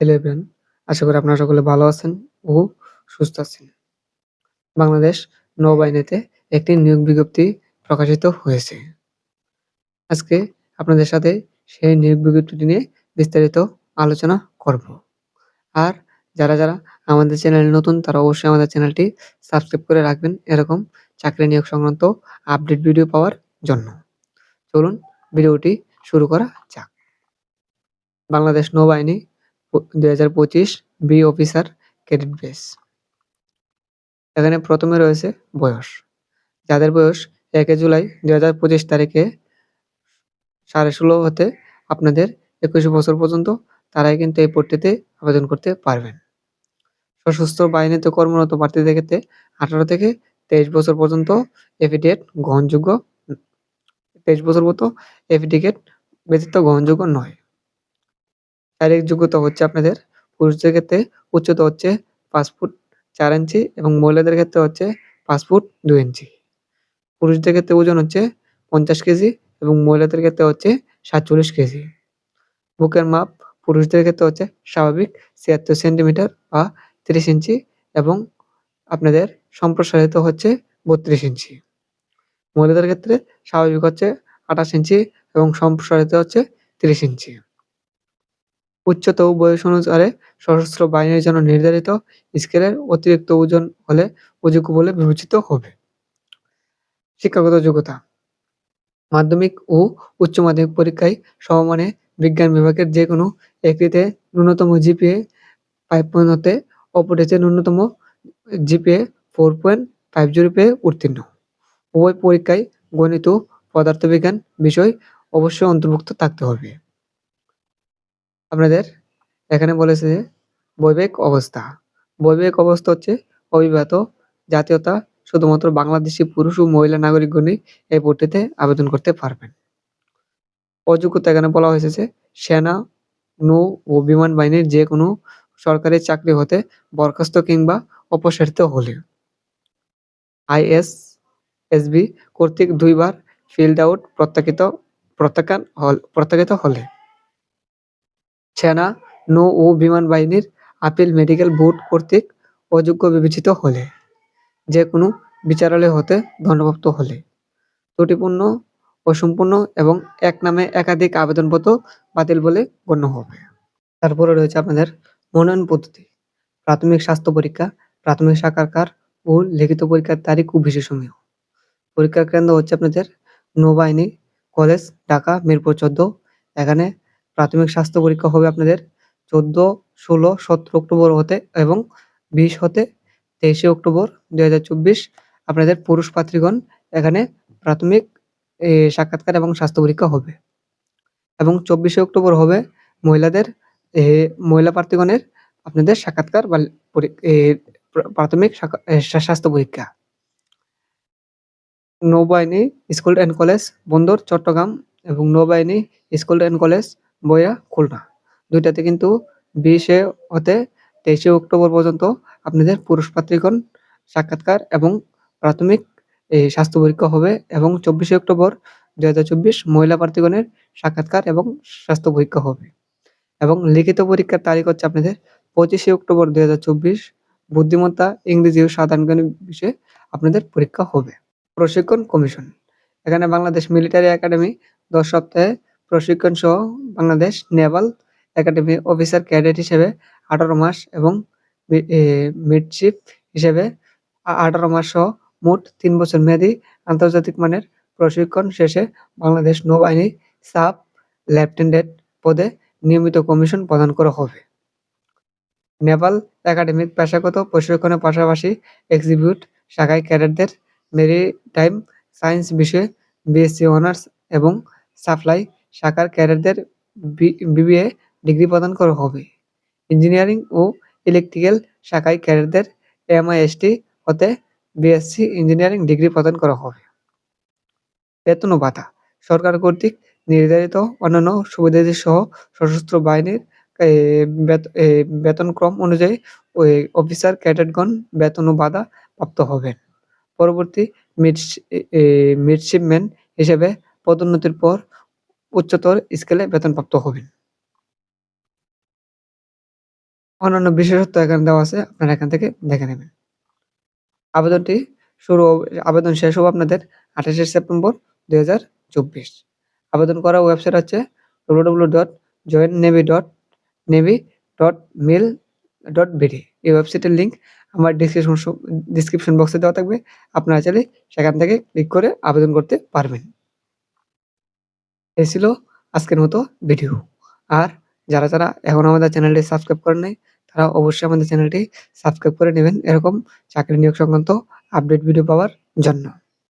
Hello আশা করি আপনারা সকলে ভালো আছেন ও সুস্থ আছেন। বাংলাদেশ নৌবাহিনীতে একটি নিয়োগ বিজ্ঞপ্তি প্রকাশিত হয়েছে। আজকে আপনাদের সাথে সেই নিয়োগ বিজ্ঞপ্তিটি নিয়ে বিস্তারিত আলোচনা করব। আর যারা, যারা আমাদের চ্যানেলে নতুন তারা অবশ্যই আমাদের চ্যানেলটি সাবস্ক্রাইব করে রাখবেন এরকম চাকরি নিয়োগ সংক্রান্ত আপডেট ভিডিও পাওয়ার জন্য। চলুন ভিডিওটি শুরু করা যাক। বাংলাদেশ নৌবাহিনী দুই হাজার পঁচিশ বি অফিসার ক্যাডেট বেস এখানে প্রথমে রয়েছে বয়স। যাদের বয়স একে জুলাই দুই হাজার পঁচিশ তারিখে সাড়ে ষোলো হতে আপনাদের একুশ বছর পর্যন্ত তারাই কিন্তু এই পদটিতে আবেদন করতে পারবেন। সশস্ত্র বাহিনীতে কর্মরত প্রার্থীদের ক্ষেত্রে আঠারো থেকে তেইশ বছর পর্যন্ত এফিডেট গ্রহণযোগ্য তেইশ বছর মতো এফিডেভিট ব্যতীত গ্রহণযোগ্য নয়। শারীরিক যোগ্যতা হচ্ছে আপনাদের পুরুষদের ক্ষেত্রে উচ্চতা হচ্ছে পাঁচ ফুট চার ইঞ্চি এবং মহিলাদের ক্ষেত্রে হচ্ছে পাঁচ ফুট দুই ইঞ্চি। পুরুষদের ক্ষেত্রে ওজন হচ্ছে পঞ্চাশ কেজি এবং মহিলাদের ক্ষেত্রে হচ্ছে সাতচল্লিশ কেজি। বুকের মাপ পুরুষদের ক্ষেত্রে হচ্ছে স্বাভাবিক ছিয়াত্তর সেন্টিমিটার বা তিরিশ ইঞ্চি এবং আপনাদের সম্প্রসারিত হচ্ছে বত্রিশ ইঞ্চি। মহিলাদের ক্ষেত্রে স্বাভাবিক হচ্ছে আঠাশ ইঞ্চি এবং সম্প্রসারিত হচ্ছে তিরিশ ইঞ্চি। উচ্চতা বয়স অনুসারে সশস্ত্র বাহিনীর জন্য নির্ধারিত স্কেলের অতিরিক্ত ওজন হলে অযোগ্য বলে বিবেচিত হবে। শিক্ষাগত যোগ্যতা, মাধ্যমিক ও উচ্চ মাধ্যমিক পরীক্ষায় সমমানে বিজ্ঞান বিভাগের যে কোনো একটিতে ন্যূনতম জিপিএ ফাইভ পয়েন্ট হতে অপরটিতে ন্যূনতম GPA four point five zero পেয়ে উত্তীর্ণ। উভয় পরীক্ষায় গণিত, পদার্থবিজ্ঞান বিষয় অবশ্যই অন্তর্ভুক্ত থাকতে হবে। আপনাদের? এখানে বলেছে যে বৈবাহিক অবস্থা। বৈবাহিক অবস্থা হচ্ছে অবিবাহিত জাতীয়তা শুধুমাত্র বাংলাদেশি পুরুষ ও মহিলা নাগরিকগণই এই ভর্তিতে আবেদন করতে পারবেন। অযোগ্যতা এখানে বলা হয়েছে যে সেনা, নৌ ও বিমান বাহিনীর যে কোনো সরকারি চাকরি হতে বরখাস্ত কিংবা অপসারিত হলে আইএস এসবি কর্তৃক দুইবার ফিল্ড আউট প্রত্যাখিত প্রত্যাখ্যান হল প্রত্যাখিত হলে সেনা, নৌ। ও বিমান বাহিনীর আপিল মেডিকেল বোর্ড কর্তৃক অযোগ্য বিবেচিত হলে, যে কোনো বিচারালয় হতে দণ্ডপ্রাপ্ত হলে, ত্রুটিপূর্ণ, অসম্পূর্ণ এবং এক নামে একাধিক আবেদনপত্র বাতিল বলে গণ্য হবে। তারপরে রয়েছে আপনাদের মনোনয়ন পদ্ধতি। প্রাথমিক স্বাস্থ্য পরীক্ষা প্রাথমিক সাক্ষাৎকার ও লিখিত পরীক্ষার তারিখ ও বিশেষণীয় পরীক্ষার কেন্দ্র হচ্ছে আপনাদের নৌবাহিনী কলেজ ঢাকা মিরপুর চোদ্দ। এখানে প্রাথমিক স্বাস্থ্য পরীক্ষা হবে আপনাদের চোদ্দ, ষোলো, সতেরো অক্টোবর হতে এবং বিশ হতে তেইশে অক্টোবর দুই হাজার চব্বিশ। আপনাদের পুরুষ পাত্রীগণ এখানে প্রাথমিক সাক্ষাৎকার এবং স্বাস্থ্য পরীক্ষা হবে। এবং চব্বিশে অক্টোবর হবে মহিলাদের মহিলা প্রার্থীগণের আপনাদের সাক্ষাৎকার বা প্রাথমিক স্বাস্থ্য পরীক্ষা। নৌবাহিনী স্কুল অ্যান্ড কলেজ, বন্দর, চট্টগ্রাম এবং নৌবাহিনী স্কুল অ্যান্ড কলেজ বইয়া খুলনা। দুইটাতে কিন্তু বিশে হতে তেইশে অক্টোবর পর্যন্ত আপনাদের পুরুষ পাত্রীগণ সাক্ষাৎকার এবং প্রাথমিক স্বাস্থ্য পরীক্ষা হবে এবং চব্বিশে অক্টোবর দুই হাজার চব্বিশ মহিলা প্রার্থীগণের সাক্ষাৎকার এবং স্বাস্থ্য পরীক্ষা হবে। এবং লিখিত পরীক্ষার তারিখ হচ্ছে আপনাদের পঁচিশে অক্টোবর দুই হাজার চব্বিশ, বুদ্ধিমত্তা, ইংরেজি ও সাধারণ জ্ঞান বিষয়ে আপনাদের পরীক্ষা হবে। প্রশিক্ষণ কমিশন। এখানে বাংলাদেশ মিলিটারি একাডেমি দশ সপ্তাহে প্রশিক্ষণ সহ Bangladesh naval academy officer cadet হিসেবে আঠারো মাস এবং মিডশিপ হিসেবে আঠারো মাস সহ মোট তিন বছর মেয়াদী আন্তর্জাতিক মানের প্রশিক্ষণ শেষে বাংলাদেশ নৌবাহিনী সাব লেফটেন্যান্ট পদে নিয়মিত কমিশন প্রদান করা হবে। নেভাল একাডেমিক পেশাগত প্রশিক্ষণের পাশাপাশি এক্সিবিউট শাখায় ক্যাডেটদের মেরিটাইম সায়েন্স বিষয়ে বিএসসি অনার্স এবং সাপ্লাই শাখার ক্যাডারদের বিবিএ ডিগ্রি প্রদান করা হবে। ইঞ্জিনিয়ারিং ও ইলেকট্রিক্যাল শাখায় ক্যাডারদের এমআইএসটি হতে বিএসসি ইঞ্জিনিয়ারিং ডিগ্রি প্রদান করা হবে। বেতন ও ভাতা। সরকার কর্তৃক নির্ধারিত অন্যান্য সুবিধাদি সহ সশস্ত্র বাহিনীর বেতনক্রম অনুযায়ী ওই অফিসার ক্যাডেটগণ বেতন ও বাধা প্রাপ্ত হবেন। পরবর্তী মিডশিপম্যান হিসেবে পদোন্নতির পর উচ্চতর স্কেলে বেতনপ্রাপ্ত হবেন অন্যান্য বিশেষত্ব এখানে দেওয়া আছে। আপনারা এখান থেকে দেখে নেবেন। আবেদনটি শুরু আবেদন শেষ হবে আপনাদের ২৮শে সেপ্টেম্বর ২০২৪ আবেদন করার ওয়েবসাইট হচ্ছে www.joinnavy.navy.mil.bd এই ওয়েবসাইটের লিঙ্ক আমার ডিসক্রিপশন ডিসক্রিপশন বক্সে দেওয়া থাকবে। আপনারা চাইলে সেখান থেকে ক্লিক করে আবেদন করতে পারবেন। এই ছিল আজকের মতো ভিডিও। আর যারা, যারা এখন আমাদের চ্যানেলটি সাবস্ক্রাইব করে নেয় তারা অবশ্যই আমাদের চ্যানেলটি সাবস্ক্রাইব করে নেবেন এরকম চাকরি নিয়োগ সংক্রান্ত আপডেট ভিডিও পাওয়ার জন্য।